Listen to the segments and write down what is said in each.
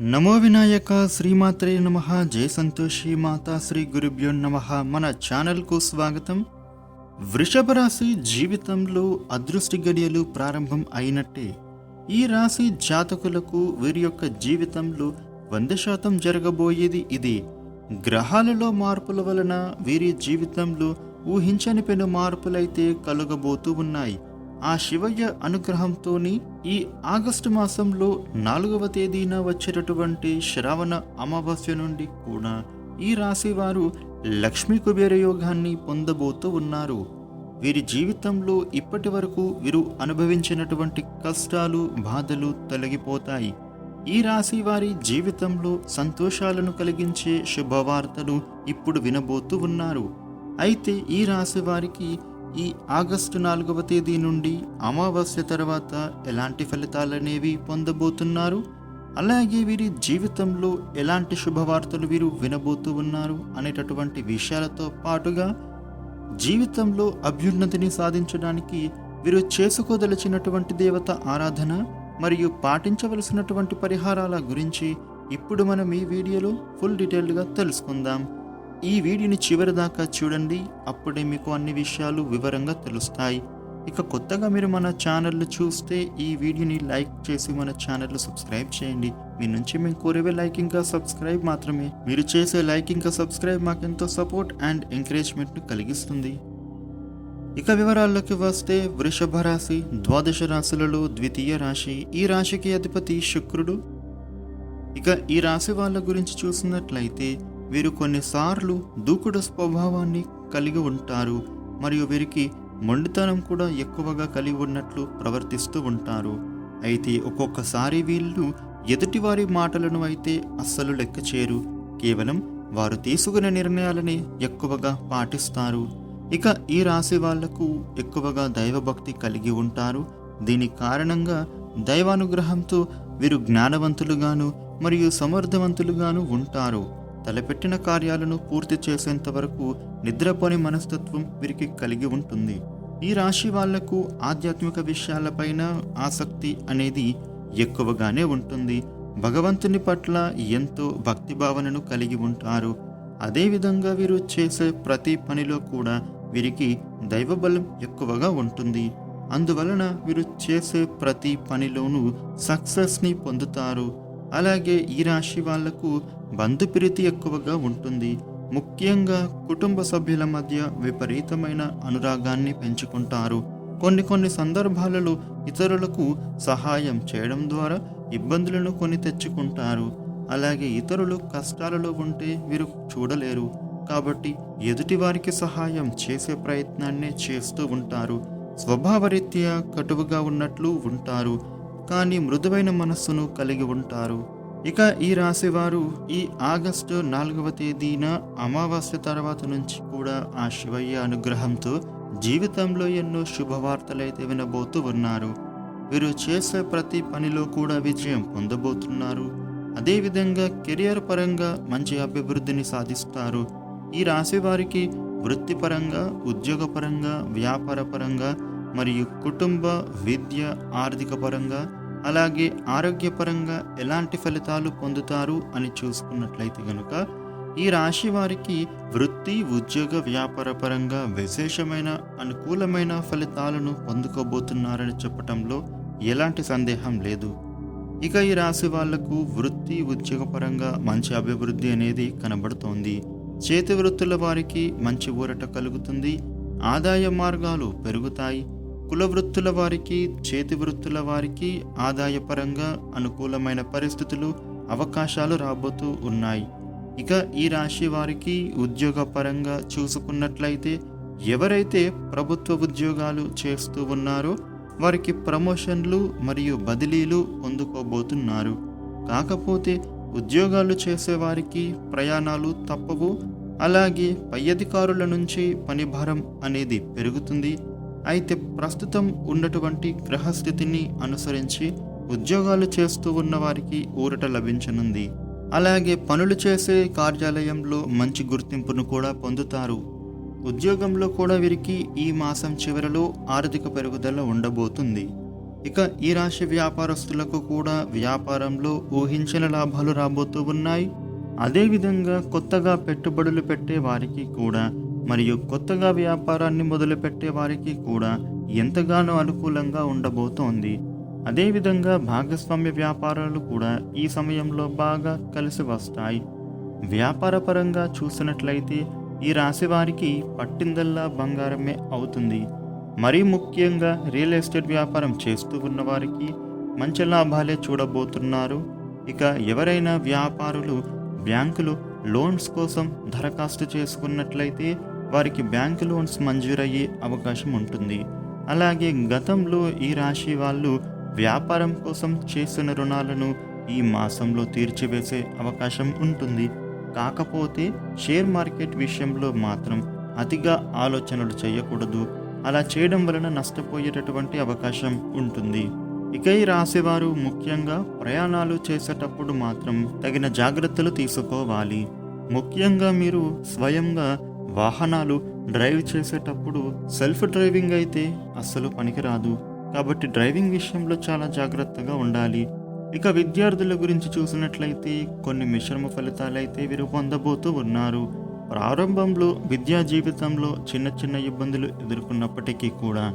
నమో వినాయక శ్రీమాత్రే నమ జయ సంతోషి మాతా శ్రీ గురుభ్యో నమ. మన ఛానల్కు స్వాగతం. వృషభ రాశి జీవితంలో అదృష్టి గడియలు ప్రారంభం అయినట్టే. ఈ రాశి జాతకులకు వీరి యొక్క జీవితంలో వంద శాతం జరగబోయేది ఇది. గ్రహాలలో మార్పుల వలన వీరి జీవితంలో ఊహించని పెను మార్పులైతే కలుగబోతూ ఉన్నాయి. ఆ శివయ్య అనుగ్రహంతోని ఈ ఆగస్టు మాసంలో నాలుగవ తేదీన వచ్చేటటువంటి శ్రావణ అమావాస్య నుండి కూడా ఈ రాశి వారు లక్ష్మీ కుబేర యోగాన్ని పొందబోతూ ఉన్నారు. వీరి జీవితంలో ఇప్పటి వరకు వీరు అనుభవించినటువంటి కష్టాలు బాధలు తొలగిపోతాయి. ఈ రాశి వారి జీవితంలో సంతోషాలను కలిగించే శుభవార్తలు ఇప్పుడు వినబోతూ ఉన్నారు. అయితే ఈ రాశి వారికి ఈ ఆగస్టు నాలుగవ తేదీ నుండి అమావాస్య తర్వాత ఎలాంటి ఫలితాలనేవి పొందబోతున్నారు? అలాగే వీరి జీవితంలో ఎలాంటి శుభవార్తలు వీరు వినబోతూ ఉన్నారు అనేటటువంటి విషయాలతో పాటుగా జీవితంలో అభ్యున్నతిని సాధించడానికి వీరు చేసుకోదలిచినటువంటి దేవత ఆరాధన మరియు పాటించవలసినటువంటి పరిహారాల గురించి ఇప్పుడు మనం ఈ వీడియోలో ఫుల్ డీటెయిల్డ్గా తెలుసుకుందాం. ఈ వీడియోని చివరి దాకా చూడండి. అప్పుడే మీకు అన్ని విషయాలు వివరంగా తెలుస్తాయి. ఇక కొత్తగా మీరు మన ఛానల్ని చూస్తే ఈ వీడియోని లైక్ చేసి మన ఛానల్ని సబ్స్క్రైబ్ చేయండి. మీ నుంచి మేము కోరేవే లైక్ ఇంకా సబ్స్క్రైబ్ మాత్రమే. మీరు చేసే లైక్ ఇంకా సబ్స్క్రైబ్ మాకెంతో సపోర్ట్ అండ్ ఎంకరేజ్మెంట్ను కలిగిస్తుంది. ఇక వివరాల్లోకి వస్తే వృషభ రాశి ద్వాదశ రాశులలో ద్వితీయ రాశి. ఈ రాశికి అధిపతి శుక్రుడు. ఇక ఈ రాశి వాళ్ళ గురించి చూసినట్లయితే వీరు కొన్నిసార్లు దూకుడు స్వభావాన్ని కలిగి ఉంటారు మరియు వీరికి మొండితనం కూడా ఎక్కువగా కలిగి ఉన్నట్లు ప్రవర్తిస్తూ ఉంటారు. అయితే ఒక్కొక్కసారి వీళ్ళు ఎదుటివారి మాటలను అయితే అస్సలు లెక్క చేయరు. కేవలం వారు తీసుకునే నిర్ణయాలని ఎక్కువగా పాటిస్తారు. ఇక ఈ రాశి వాళ్ళకు ఎక్కువగా దైవభక్తి కలిగి ఉంటారు. దీని కారణంగా దైవానుగ్రహంతో వీరు జ్ఞానవంతులుగాను మరియు సమర్థవంతులుగాను ఉంటారు. తలపెట్టిన కార్యాలను పూర్తి చేసేంత వరకు నిద్రపోని మనస్తత్వం వీరికి కలిగి ఉంటుంది. ఈ రాశి వాళ్ళకు ఆధ్యాత్మిక విషయాలపైన ఆసక్తి అనేది ఎక్కువగానే ఉంటుంది. భగవంతుని పట్ల ఎంతో భక్తి భావనను కలిగి ఉంటారు. అదేవిధంగా వీరు చేసే ప్రతి పనిలో కూడా వీరికి దైవబలం ఎక్కువగా ఉంటుంది. అందువలన వీరు చేసే ప్రతి పనిలోనూ సక్సెస్ని పొందుతారు. అలాగే ఈ రాశి వాళ్ళకు బంధుప్రీతి ఎక్కువగా ఉంటుంది. ముఖ్యంగా కుటుంబ సభ్యుల మధ్య విపరీతమైన అనురాగాన్ని పెంచుకుంటారు. కొన్ని కొన్ని సందర్భాలలో ఇతరులకు సహాయం చేయడం ద్వారా ఇబ్బందులను కొని తెచ్చుకుంటారు. అలాగే ఇతరులు కష్టాలలో ఉంటే వీరు చూడలేరు. కాబట్టి ఎదుటి వారికి సహాయం చేసే ప్రయత్నాన్నే చేస్తూ ఉంటారు. స్వభావరీత్యా కటువుగా ఉన్నట్లు ఉంటారు. కానీ మృదువైన మనస్సును కలిగి ఉంటారు. ఇక ఈ రాశివారు ఈ ఆగస్టు నాలుగవ తేదీన అమావాస్య తర్వాత నుంచి కూడా ఆ శివయ్య అనుగ్రహంతో జీవితంలో ఎన్నో శుభవార్తలైతే వినబోతూ ఉన్నారు. వీరు చేసే ప్రతి పనిలో కూడా విజయం పొందబోతున్నారు. అదేవిధంగా కెరియర్ పరంగా మంచి అభివృద్ధిని సాధిస్తారు. ఈ రాశి వారికి వృత్తిపరంగా ఉద్యోగపరంగా వ్యాపారపరంగా మరియు కుటుంబ విద్య ఆర్థిక పరంగా అలాగే ఆరోగ్యపరంగా ఎలాంటి ఫలితాలు పొందుతారు అని చూసుకున్నట్లయితే గనుక ఈ రాశి వారికి వృత్తి ఉద్యోగ వ్యాపార పరంగా విశేషమైన అనుకూలమైన ఫలితాలను పొందుకోబోతున్నారని చెప్పటంలో ఎలాంటి సందేహం లేదు. ఇక ఈ రాశి వాళ్ళకు వృత్తి ఉద్యోగపరంగా మంచి అభివృద్ధి అనేది కనబడుతోంది. చేతి వృత్తుల వారికి మంచి ఊరట కలుగుతుంది. ఆదాయ మార్గాలు పెరుగుతాయి. కుల వృత్తుల వారికి చేతి వృత్తుల వారికి ఆదాయపరంగా అనుకూలమైన పరిస్థితులు అవకాశాలు రాబోతూ ఉన్నాయి. ఇక ఈ రాశి వారికి ఉద్యోగపరంగా చూసుకున్నట్లయితే ఎవరైతే ప్రభుత్వ ఉద్యోగాలు చేస్తూ ఉన్నారో వారికి ప్రమోషన్లు మరియు బదిలీలు పొందుకోబోతున్నారు. కాకపోతే ఉద్యోగాలు చేసేవారికి ప్రయాణాలు తప్పవు. అలాగే పై అధికారుల నుంచి పనిభారం అనేది పెరుగుతుంది. అయితే ప్రస్తుతం ఉన్నటువంటి గ్రహస్థితిని అనుసరించి ఉద్యోగాలు చేస్తూ ఉన్న వారికి ఊరట లభించనుంది. అలాగే పనులు చేసే కార్యాలయంలో మంచి గుర్తింపును కూడా పొందుతారు. ఉద్యోగంలో కూడా వీరికి ఈ మాసం చివరిలో ఆర్థిక పెరుగుదల ఉండబోతుంది. ఇక ఈ రాశి వ్యాపారస్తులకు కూడా వ్యాపారంలో ఊహించిన లాభాలు రాబోతూ ఉన్నాయి. అదేవిధంగా కొత్తగా పెట్టుబడులు పెట్టే వారికి కూడా మరియు కొత్తగా వ్యాపారాన్ని మొదలుపెట్టే వారికి కూడా ఎంతగానో అనుకూలంగా ఉండబోతోంది. అదేవిధంగా భాగస్వామ్య వ్యాపారాలు కూడా ఈ సమయంలో బాగా కలిసి వస్తాయి. వ్యాపారపరంగా చూసినట్లయితే ఈ రాశి వారికి పట్టిందల్లా బంగారమే అవుతుంది. మరీ ముఖ్యంగా రియల్ ఎస్టేట్ వ్యాపారం చేస్తూ ఉన్న వారికి మంచి లాభాలే చూడబోతున్నారు. ఇక ఎవరైనా వ్యాపారులు బ్యాంకులు లోన్స్ కోసం దరఖాస్తు చేసుకున్నట్లయితే వారికి బ్యాంకు లోన్స్ మంజూరయ్యే అవకాశం ఉంటుంది. అలాగే గతంలో ఈ రాశి వాళ్ళు వ్యాపారం కోసం చేసిన రుణాలను ఈ మాసంలో తీర్చివేసే అవకాశం ఉంటుంది. కాకపోతే షేర్ మార్కెట్ విషయంలో మాత్రం అతిగా ఆలోచనలు చేయకూడదు. అలా చేయడం వలన నష్టపోయేటటువంటి అవకాశం ఉంటుంది. ఇక ఈ రాశివారు ముఖ్యంగా ప్రయాణాలు చేసేటప్పుడు మాత్రం తగిన జాగ్రత్తలు తీసుకోవాలి. ముఖ్యంగా మీరు స్వయంగా వాహనాలు డ్రైవ్ చేసేటప్పుడు సెల్ఫ్ డ్రైవింగ్ అయితే అస్సలు పనికిరాదు. కాబట్టి డ్రైవింగ్ విషయంలో చాలా జాగ్రత్తగా ఉండాలి. ఇక విద్యార్థుల గురించి చూసినట్లయితే కొన్ని మిశ్రమ ఫలితాలైతే వీరు పొందబోతూ ఉన్నారు. ప్రారంభంలో విద్యా జీవితంలో చిన్న చిన్న ఇబ్బందులు ఎదుర్కొన్నప్పటికీ కూడా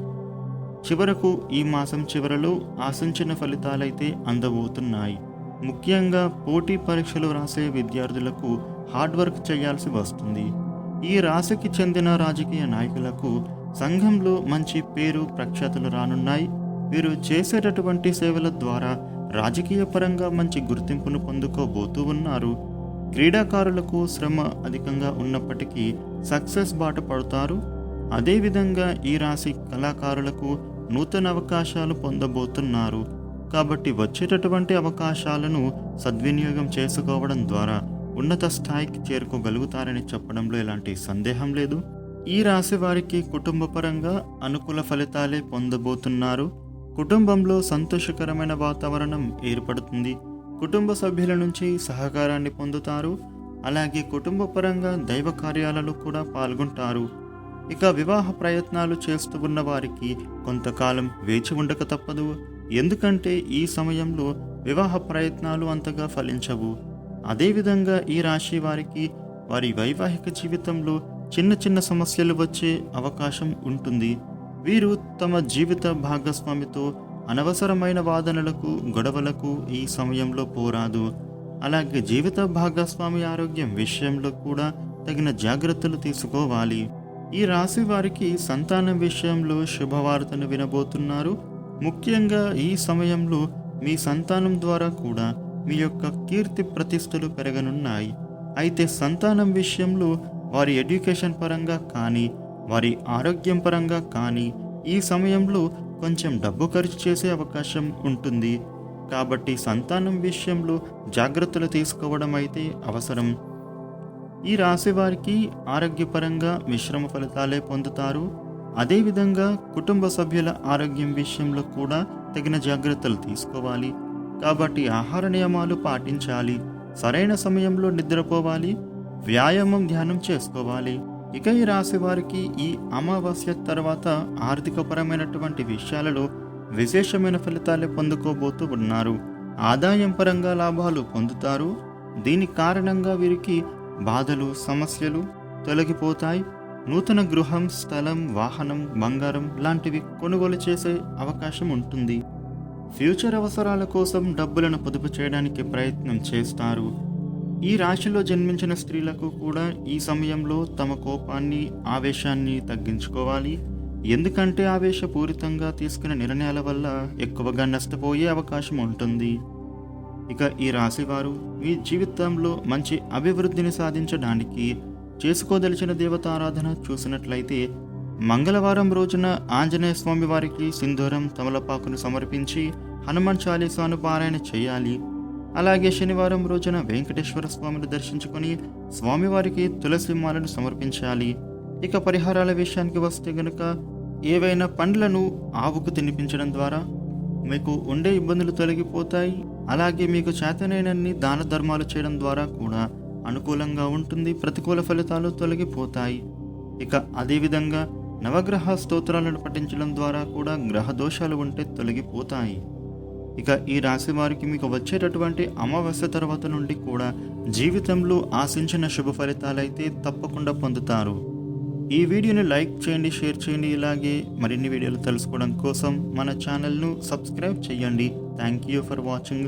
చివరకు ఈ మాసం చివరలో ఆశించిన ఫలితాలైతే అందబోతున్నాయి. ముఖ్యంగా పోటీ పరీక్షలు రాసే విద్యార్థులకు హార్డ్ వర్క్ చేయాల్సి వస్తుంది. ఈ రాశికి చెందిన రాజకీయ నాయకులకు సంఘంలో మంచి పేరు ప్రఖ్యాతులు రానున్నాయి. వీరు చేసేటటువంటి సేవల ద్వారా రాజకీయ పరంగా మంచి గుర్తింపును పొందుకోబోతూ ఉన్నారు. క్రీడాకారులకు శ్రమ అధికంగా ఉన్నప్పటికీ సక్సెస్ బాట పడతారు. అదేవిధంగా ఈ రాశి కళాకారులకు నూతన అవకాశాలు పొందబోతున్నారు. కాబట్టి వచ్చేటటువంటి అవకాశాలను సద్వినియోగం చేసుకోవడం ద్వారా ఉన్నత స్థాయికి చేరుకోగలుగుతారని చెప్పడంలో ఎలాంటి సందేహం లేదు. ఈ రాశి వారికి కుటుంబపరంగా అనుకూల ఫలితాలే పొందబోతున్నారు. కుటుంబంలో సంతోషకరమైన వాతావరణం ఏర్పడుతుంది. కుటుంబ సభ్యుల నుంచి సహకారాన్ని పొందుతారు. అలాగే కుటుంబ పరంగా దైవ కార్యాలలో కూడా పాల్గొంటారు. ఇక వివాహ ప్రయత్నాలు చేస్తూ ఉన్న వారికి కొంతకాలం వేచి ఉండక తప్పదు. ఎందుకంటే ఈ సమయంలో వివాహ ప్రయత్నాలు అంతగా ఫలించవు. అదేవిధంగా ఈ రాశి వారికి వారి వైవాహిక జీవితంలో చిన్న చిన్న సమస్యలు వచ్చే అవకాశం ఉంటుంది. వీరు తమ జీవిత భాగస్వామితో అనవసరమైన వాదనలకు గొడవలకు ఈ సమయంలో పోరాదు. అలాగే జీవిత భాగస్వామి ఆరోగ్యం విషయంలో కూడా తగిన జాగ్రత్తలు తీసుకోవాలి. ఈ రాశి వారికి సంతానం విషయంలో శుభవార్తను వినబోతున్నారు. ముఖ్యంగా ఈ సమయంలో మీ సంతానం ద్వారా కూడా మీ యొక్క కీర్తి ప్రతిష్టలు పెరగనున్నాయి. అయితే సంతానం విషయంలో వారి ఎడ్యుకేషన్ పరంగా కానీ వారి ఆరోగ్యం పరంగా కానీ ఈ సమయంలో కొంచెం డబ్బు ఖర్చు చేసే అవకాశం ఉంటుంది. కాబట్టి సంతానం విషయంలో జాగ్రత్తలు తీసుకోవడం అయితే అవసరం. ఈ రాశి వారికి ఆరోగ్యపరంగా మిశ్రమ ఫలితాలే పొందుతారు. అదేవిధంగా కుటుంబ సభ్యుల ఆరోగ్యం విషయంలో కూడా తగిన జాగ్రత్తలు తీసుకోవాలి. కాబట్టి ఆహార నియమాలు పాటించాలి. సరైన సమయంలో నిద్రపోవాలి. వ్యాయామం ధ్యానం చేసుకోవాలి. ఇక ఈ రాశి వారికి ఈ అమావాస్య తర్వాత ఆర్థికపరమైనటువంటి విషయాలలో విశేషమైన ఫలితాలే పొందుకోబోతూ ఉన్నారు. ఆదాయం పరంగా లాభాలు పొందుతారు. దీని కారణంగా వీరికి బాధలు సమస్యలు తొలగిపోతాయి. నూతన గృహం స్థలం వాహనం బంగారం లాంటివి కొనుగోలు చేసే అవకాశం ఉంటుంది. ఫ్యూచర్ అవసరాల కోసం డబ్బులను పొదుపు చేయడానికి ప్రయత్నం చేస్తారు. ఈ రాశిలో జన్మించిన స్త్రీలకు కూడా ఈ సమయంలో తమ కోపాన్ని ఆవేశాన్ని తగ్గించుకోవాలి. ఎందుకంటే ఆవేశపూరితంగా తీసుకున్న నిర్ణయాల వల్ల ఎక్కువగా నష్టపోయే అవకాశం ఉంటుంది. ఇక ఈ రాశివారు మీ జీవితంలో మంచి అభివృద్ధిని సాధించడానికి చేసుకోదలిచిన దేవతారాధన చూసినట్లయితే మంగళవారం రోజున ఆంజనేయ స్వామి వారికి సింధూరం తమలపాకును సమర్పించి హనుమాన్ చాలీసాను పారాయణ చేయాలి. అలాగే శనివారం రోజున వెంకటేశ్వర స్వామిని దర్శించుకొని స్వామివారికి తులసి మాలను సమర్పించాలి. ఇక పరిహారాల విషయానికి వస్తే గనుక ఏవైనా పండ్లను ఆవుకు తినిపించడం ద్వారా మీకు ఉండే ఇబ్బందులు తొలగిపోతాయి. అలాగే మీకు చేతనైనన్ని దాన ధర్మాలు చేయడం ద్వారా కూడా అనుకూలంగా ఉంటుంది. ప్రతికూల ఫలితాలు తొలగిపోతాయి. ఇక అదేవిధంగా నవగ్రహ స్తోత్రాలను పఠించడం ద్వారా కూడా గ్రహ దోషాలు ఉంటే తొలగిపోతాయి. ఇక ఈ రాశి వారికి మీకు వచ్చేటటువంటి అమావాస్య తర్వాత నుండి కూడా జీవితంలో ఆశించిన శుభ ఫలితాలైతే తప్పకుండా పొందుతారు. ఈ వీడియోని లైక్ చేయండి షేర్ చేయండి. ఇలాగే మరిన్ని వీడియోలు తెలుసుకోవడం కోసం మన ఛానల్ను సబ్స్క్రైబ్ చేయండి. Thank you for watching.